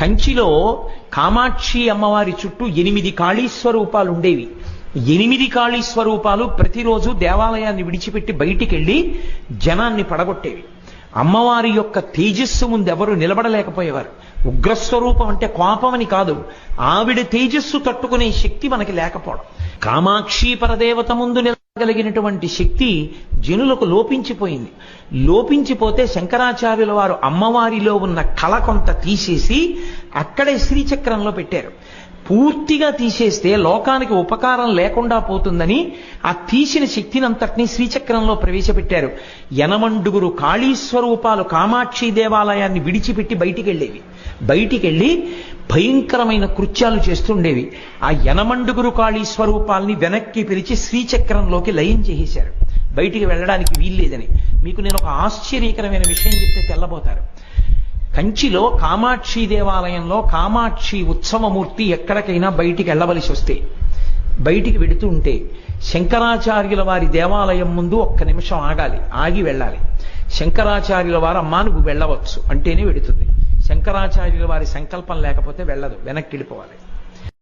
కంచిలో కామాక్షి అమ్మవారి చుట్టూ ఎనిమిది కాళీ స్వరూపాలు ఉండేవి. ఎనిమిది కాళీ స్వరూపాలు ప్రతిరోజు దేవాలయాన్ని విడిచిపెట్టి బయటికి వెళ్ళి జనాన్ని పడగొట్టేవి. అమ్మవారి యొక్క తేజస్సు ముందు ఎవరు నిలబడలేకపోయేవారు. ఉగ్రస్వరూపం అంటే కోపమని కాదు. ఆవిడ తేజస్సు తట్టుకునే శక్తి మనకి లేకపోవడం. కామాక్షి పరదేవత ముందు కలిగినటువంటి శక్తి జనులకు లోపించిపోయింది. లోపించిపోతే శంకరాచార్యుల వారు అమ్మవారిలో ఉన్న కళ కొంత తీసేసి అక్కడే శ్రీచక్రంలో పెట్టారు. పూర్తిగా తీసేస్తే లోకానికి ఉపకారం లేకుండా పోతుందని ఆ తీసిన శక్తినంతటినీ శ్రీచక్రంలో ప్రవేశపెట్టారు. యనమండుగురు కాళీస్వరూపాలు కామాక్షి దేవాలయాన్ని విడిచిపెట్టి బయటికి వెళ్ళేవి బయటికి వెళ్ళి భయంకరమైన కృత్యాలు చేస్తుండేవి. ఆ యనమండుగురు కాళీస్వరూపాల్ని వెనక్కి పిలిచి శ్రీచక్రంలోకి లయం చేసేశారు. బయటికి వెళ్ళడానికి వీల్లేదని. మీకు నేను ఒక ఆశ్చర్యకరమైన విషయం చెప్తే తెల్లబోతారు. కంచిలో కామాక్షి దేవాలయంలో కామాక్షి ఉత్సవమూర్తి ఎక్కడికైనా బయటికి వెళ్ళవలసి వస్తే బయటికి వెడుతూ ఉంటే శంకరాచార్యుల వారి దేవాలయం ముందు ఒక్క నిమిషం ఆగాలి ఆగి వెళ్ళాలి. శంకరాచార్యుల వారు అమ్మా నువ్వు వెళ్ళవచ్చు అంటేనే వెడుతుంది. శంకరాచార్యుల వారి సంకల్పం లేకపోతే వెళ్ళదు వెనక్కి వెళ్ళిపోవాలి.